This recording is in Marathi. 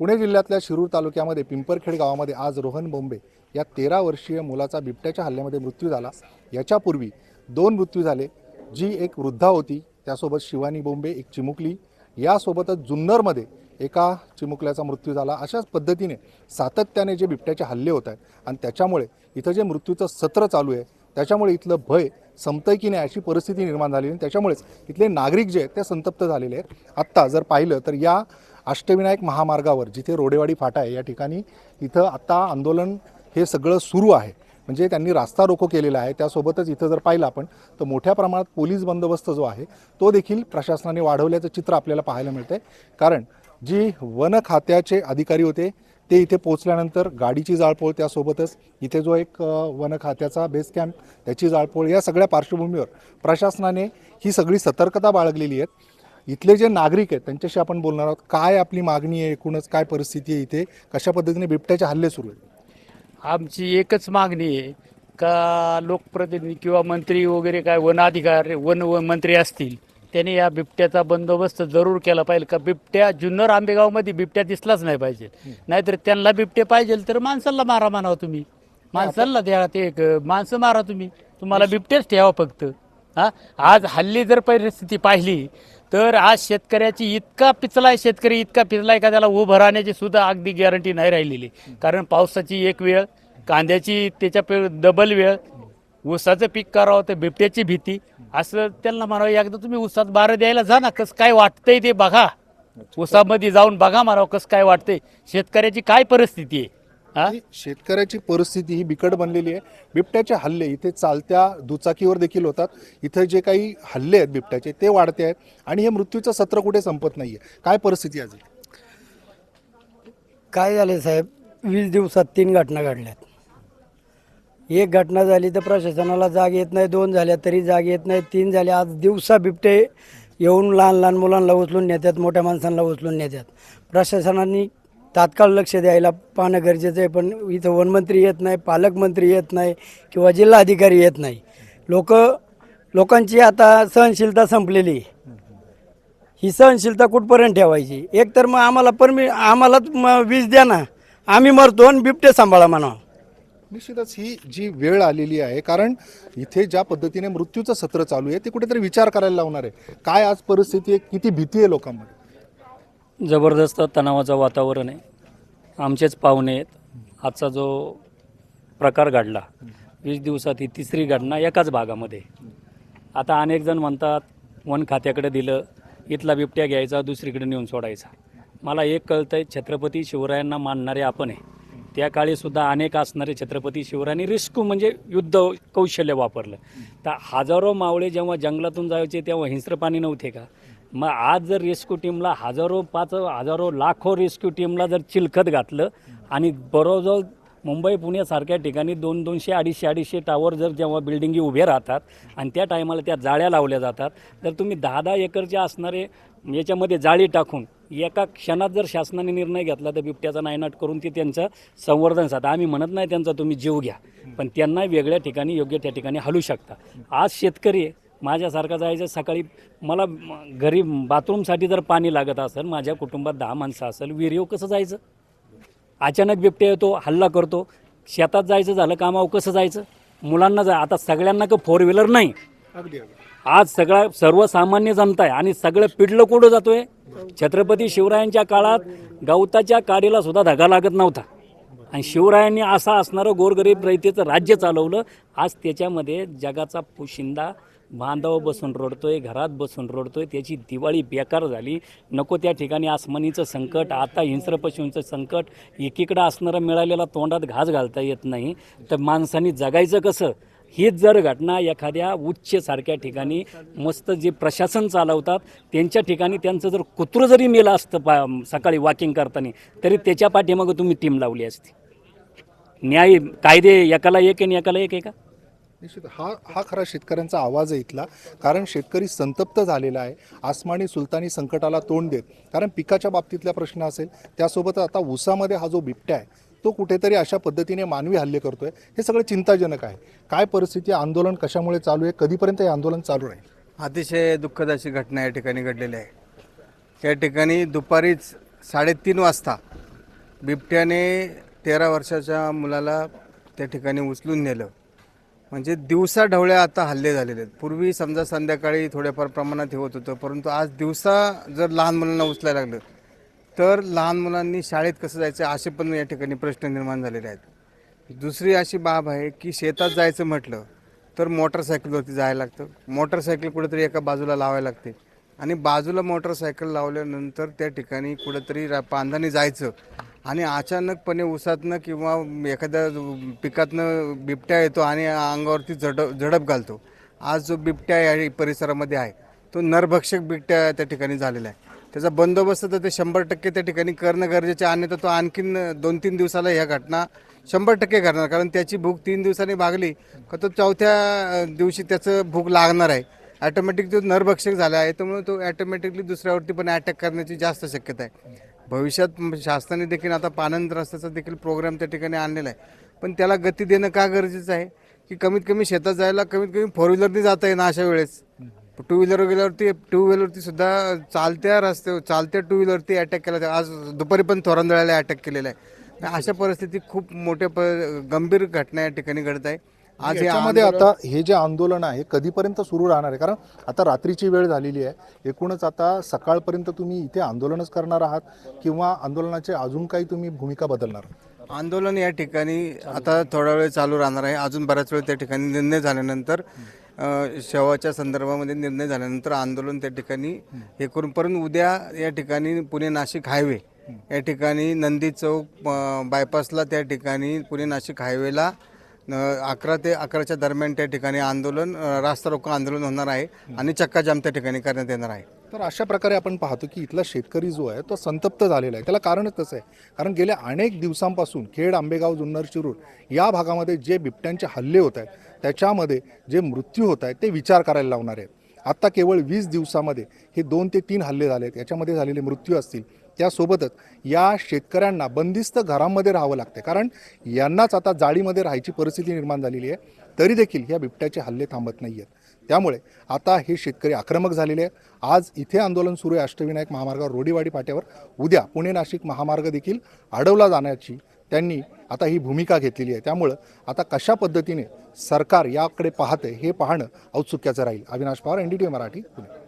पुणे जिल्ह्यातल्या शिरूर तालुक्यामध्ये पिंपरखेड गावामध्ये आज रोहन बोंबे या तेरा वर्षीय मुलाचा बिबट्याच्या हल्ल्यामध्ये मृत्यू झाला. याच्यापूर्वी दोन मृत्यू झाले. जी एक वृद्धा होती त्यासोबत शिवानी बोंबे एक चिमुकली. यासोबतच जुन्नरमध्ये एका चिमुकल्याचा मृत्यू झाला. अशाच पद्धतीने सातत्याने जे बिबट्याचे हल्ले होत आहेत आणि त्याच्यामुळे इथं जे मृत्यूचं सत्र चालू आहे त्याच्यामुळे इथलं भय संपतंय की नाही अशी परिस्थिती निर्माण झालेली आणि त्याच्यामुळेच इथले नागरिक जे आहेत ते संतप्त झालेले आहेत. आत्ता जर पाहिलं तर या अष्टविनायक महामार्गावर जिथे रोडेवाडी फाटा आहे या ठिकाणी इथं आत्ता आंदोलन हे सगळं सुरू आहे. म्हणजे त्यांनी रास्ता रोको केलेला आहे. त्यासोबतच इथं जर पाहिलं आपण तर मोठ्या प्रमाणात पोलीस बंदोबस्त जो आहे तो देखील प्रशासनाने वाढवल्याचं चित्र आपल्याला पाहायला मिळतंय. कारण जी वन खात्याचे अधिकारी होते ते इथे पोहोचल्यानंतर गाडीची जाळपोळ त्यासोबतच इथे जो एक वन खात्याचा बेस कॅम्प त्याची जाळपोळ या सगळ्या पार्श्वभूमीवर प्रशासनाने ही सगळी सतर्कता बाळगलेली आहे. इथले जे नागरिक आहेत त्यांच्याशी आपण बोलणार आहोत. काय आपली मागणी आहे एकूणच? काय परिस्थिती आहे इथे? कशा पद्धतीने बिबट्याचे हल्ले सुरू आहेत? आमची एकच मागणी आहे का लोकप्रतिनिधी किंवा मंत्री वगैरे काय वन अधिकार वन व मंत्री असतील त्यांनी या बिबट्याचा बंदोबस्त जरूर केला पाहिजे. का बिबट्या जुन्नर आंबेगावमध्ये बिबट्या दिसलाच नाही पाहिजे. नाहीतर त्यांना बिबटे पाहिजे तर माणसाला मारा म्हणावं तुम्ही. माणसाला द्या ते एक माणसं मारा तुम्ही. तुम्हाला बिबटेच ठेवा फक्त. हा? आज हल्ली जर परिस्थिती पाहिली तर आज शेतकऱ्याची इतका पिचलाय शेतकरी इतका पिचलाय का त्याला उभं राहण्याची सुद्धा अगदी गॅरंटी नाही राहिलेली. कारण पावसाची एक वेळ कांद्याची त्याच्या पे डबल वेळ ऊसाचं पीक करावं तर बिबट्याची भीती. असं त्यांना म्हणावं एकदा तुम्ही ऊसात बारं द्यायला जा ना कसं काय वाटतंय ते बघा. ऊसामध्ये जाऊन बघा म्हणावं कसं काय वाटतंय. शेतकऱ्याची काय परिस्थिती आहे? आणि शेतकऱ्याची परिस्थिती ही बिकट बनलेली आहे. बिबट्याचे हल्ले इथे चालत्या दुचाकीवर देखील होतात. इथे जे काही हल्ले आहेत बिबट्याचे ते वाढते आहेत. आणि हे मृत्यूचं सत्र कुठे संपत नाहीये. काय परिस्थिती आहे अजून काय झाले साहेब? वीस दिवसात तीन घटना घडल्यात. एक घटना झाली तर प्रशासनाला जाग येत नाही. दोन झाल्या तरी जाग येत नाही. तीन झाल्या आज दिवसा बिबटे येऊन लहान लहान मुलांना उचलून नेतात मोठ्या माणसांना उचलून नेतात. प्रशासनाने तात्काळ लक्ष द्यायला पाहणं गरजेचं आहे. पण इथं वनमंत्री येत नाही पालकमंत्री येत नाही किंवा जिल्हाधिकारी येत नाही. लोक लोकांची आता सहनशीलता संपलेली ही सहनशीलता कुठपर्यंत ठेवायची? एक तर मग आम्हाला परमि आम्हालाच वीज द्या ना. आम्ही मरतो आणि बिबटे सांभाळा म्हणा निश्चितच ही जी वेळ आलेली आहे कारण इथे ज्या पद्धतीने मृत्यूचं सत्र चालू आहे ते कुठेतरी विचार करायला लावणार आहे. काय आज परिस्थिती आहे किती भीती आहे लोकांमध्ये? जबरदस्त तणावाचं वातावरण आहे. आमचेच पाहुणे आहेत. आजचा जो प्रकार घडला वीस दिवसात ही तिसरी घटना एकाच भागामध्ये. आता अनेक जण म्हणतात वन खात्याकडे दिलं इथला बिबट्या घ्यायचा दुसरीकडे नेऊन सोडायचा. मला एक कळतं आहे छत्रपती शिवरायांना मानणारे आपण आहे. त्या काळीसुद्धा अनेक असणारे छत्रपती शिवरायांनी रिस्कू म्हणजे युद्ध कौशल्य वापरलं. तर हजारो मावळे जेव्हा जंगलातून जायचे तेव्हा हिंस्र पाणी नव्हते का? मग आज जर रेस्क्यू टीमला हजारो पाच हजारो लाखो रेस्क्यू टीमला जर चिलखत घातलं आणि बरोबर मुंबई पुण्यासारख्या ठिकाणी दोन दोनशे अडीचशे अडीचशे टावर जर जेव्हा बिल्डिंगी उभे राहतात आणि त्या टायमाला त्या जाळ्या लावल्या जातात तर तुम्ही दहा दहा एकरचे असणारे याच्यामध्ये जाळी टाकून एका क्षणात जर शासनाने निर्णय घेतला तर बिबट्याचा नायनाट करून ते त्यांचं संवर्धन साधा आम्ही म्हणत नाही त्यांचा तुम्ही जीव घ्या पण त्यांना वेगळ्या ठिकाणी योग्य त्या ठिकाणी हलू शकता. आज शेतकरी माझ्यासारखा जायचं सकाळी मला घरी बाथरूमसाठी जर पाणी लागत असेल माझ्या कुटुंबात दहा माणसं असेल विहिरीव कसं जायचं? अचानक बिबट्या येतो हल्ला करतो. शेतात जायचं झालं कामावर कसं जायचं? मुलांना जा आता सगळ्यांना का फोर व्हीलर नाही? आज सगळा सर्वसामान्य जनता आहे आणि सगळं पिडलं कुठं जातोय. छत्रपती शिवरायांच्या काळात गवताच्या काडीला सुद्धा धगा लागत नव्हता. आणि शिवरायांनी असं असणारं गोरगरीब रयतेचं राज्य चालवलं. आज त्याच्यामध्ये जगाचा पोशिंदा बांधाव बसून रडतोय घरात बसून रडतोय त्याची दिवाळी बेकार झाली. नको त्या ठिकाणी आसमानीचं संकट आता हिंस्र पशूंचं संकट एकीकडं असणारं मिळालेला तोंडात घास घालता येत नाही. तर माणसांनी जगायचं कसं? हीच जर घटना एखाद्या उच्च सारख्या ठिकाणी मस्त जे प्रशासन चालवतात त्यांच्या ठिकाणी त्यांचं जर कुत्रं जरी मेलं असतं पा सकाळी वॉकिंग करताना तरी त्याच्या पाठीमागं तुम्ही टीम लावली असती. न्याय कायदे एकाला एक आणि एकाला एक आहे का? निश्चित. हा हा खरा शेतकऱ्यांचा आवाज आहे इथला. कारण शेतकरी संतप्त झालेला आहे. आसमानी सुलतानी संकटाला तोंड देत. कारण पिकाच्या बाबतीतला प्रश्न असेल त्यासोबत आता ऊसामध्ये हा जो बिबट्या आहे तो कुठेतरी अशा पद्धतीने मानवी हल्ले करतोय. हे सगळं चिंताजनक आहे. काय परिस्थिती आंदोलन कशामुळे चालू आहे? कधीपर्यंत हे आंदोलन चालू राहील? अतिशय दुःखद अशी घटना या ठिकाणी घडलेली आहे. या ठिकाणी दुपारीच साडेतीन वाजता बिबट्याने तेरा वर्षाच्या मुलाला त्या ठिकाणी उचलून नेलं. म्हणजे दिवसा ढवळ्या आता हल्ले झालेले आहेत. पूर्वी समजा संध्याकाळी थोड्याफार प्रमाणात हे होत होतं परंतु आज दिवसा जर लहान मुलांना उचलायला लागलं तर लहान मुलांनी शाळेत कसं जायचं असे पण या ठिकाणी प्रश्न निर्माण झालेले आहेत. दुसरी अशी बाब आहे की शेतात जायचं म्हटलं तर मोटरसायकलवरती जायला लागतं. मोटरसायकल कुठेतरी एका बाजूला लावायला लागते. आणि बाजूला मोटरसायकल लावल्यानंतर त्या ठिकाणी कुठेतरी रा पांधाने जायचं. आणि अचानकपणे उसातनं किंवा एखाद्या पिकातनं बिबट्या येतो आणि अंगावरती झडप झडप घालतो. आज जो बिबट्या या परिसरामध्ये आहे तो नरभक्षक बिबट्या त्या ठिकाणी झालेला आहे. त्याचा बंदोबस्त तर ते शंभर टक्के त्या ठिकाणी करणं गरजेचं आणि अन्यथा तो आणखीन दोन तीन दिवसाला ह्या घटना शंभर टक्के करणार कारण त्याची भूक तीन दिवसांनी भागली का तो चौथ्या दिवशी त्याचं भूक लागणार आहे. ॲटोमॅटिक जो नरभक्षक झाला आहे. त्यामुळे तो ॲटोमॅटिकली दुसऱ्यावरती पण अटॅक करण्याची जास्त शक्यता आहे. भविष्यात शासनाने देखील आता पानंद रस्त्याचा देखील प्रोग्राम त्या ठिकाणी आणलेला आहे. पण त्याला गती देणं का गरजेचं आहे? की कमीत कमी शेतात जायला कमीत कमी फोर व्हीलरनी जाता येईल अशा वेळेस. टू व्हीलर गेल्यावरती टू व्हीलरवरती सुद्धा चालत्या रस्ते चालत्या टू व्हीलरवरती अटॅक केला आज दुपारी पण थोरांदळाला अटॅक केलेला आहे. अशा परिस्थितीत खूप मोठ्या प गंभीर घटना या ठिकाणी घडत आहे. आज याच्यामध्ये आता हे जे आंदोलन आहे कधीपर्यंत सुरू राहणार आहे? कारण आता रात्रीची वेळ झालेली आहे. एकूणच आता सकाळपर्यंत तुम्ही इथे आंदोलनच करणार आहात किंवा आंदोलनाचे अजून काही तुम्ही भूमिका बदलणार? आंदोलन या ठिकाणी आता थोडा वेळ चालू राहणार आहे. अजून बऱ्याच वेळ त्या ठिकाणी निर्णय झाल्यानंतर शवाच्या संदर्भामध्ये निर्णय झाल्यानंतर आंदोलन त्या ठिकाणी हे करून परंतु उद्या या ठिकाणी पुणे नाशिक हायवे या ठिकाणी नंदी चौक बायपासला त्या ठिकाणी पुणे नाशिक हायवेला अकरा ते अकराच्या दरम्यान त्या ठिकाणी आंदोलन रास्ता रोको आंदोलन होणार आहे आणि चक्काजाम त्या ठिकाणी करण्यात येणार आहे. तर अशा प्रकारे आपण पाहतो की इथला शेतकरी जो आहे तो संतप्त झालेला आहे. त्याला कारणच तसं आहे. कारण गेल्या अनेक दिवसांपासून खेड आंबेगाव जुन्नर शिरूर या भागामध्ये जे बिबट्यांचे हल्ले होत आहेत त्याच्यामध्ये जे मृत्यू होत आहेत ते विचार करायला लावणार आहेत. आत्ता केवळ वीस दिवसामध्ये हे दोन ते तीन हल्ले झाले आहेत याच्यामध्ये झालेले मृत्यू असतील. त्यासोबतच या शेतकऱ्यांना बंदिस्त घरामध्ये राहावं लागते कारण यांनाच आता जाळीमध्ये राहायची परिस्थिती निर्माण झालेली आहे. तरी देखील या बिबट्याचे हल्ले थांबत नाही आहेत त्यामुळे आता हे शेतकरी आक्रमक झालेले आहे आज इथे आंदोलन सुरू आहे अष्टविनायक महामार्गावर रोडीवाडी पाट्यावर. उद्या पुणे नाशिक महामार्ग देखील अडवला जाण्याची त्यांनी आता ही भूमिका घेतलेली आहे. त्यामुळं आता कशा पद्धतीने सरकार याकडे पाहते हे पाहणं औत्सुक्याचं राहील. Avinash Pawar N D T Marathi Pune.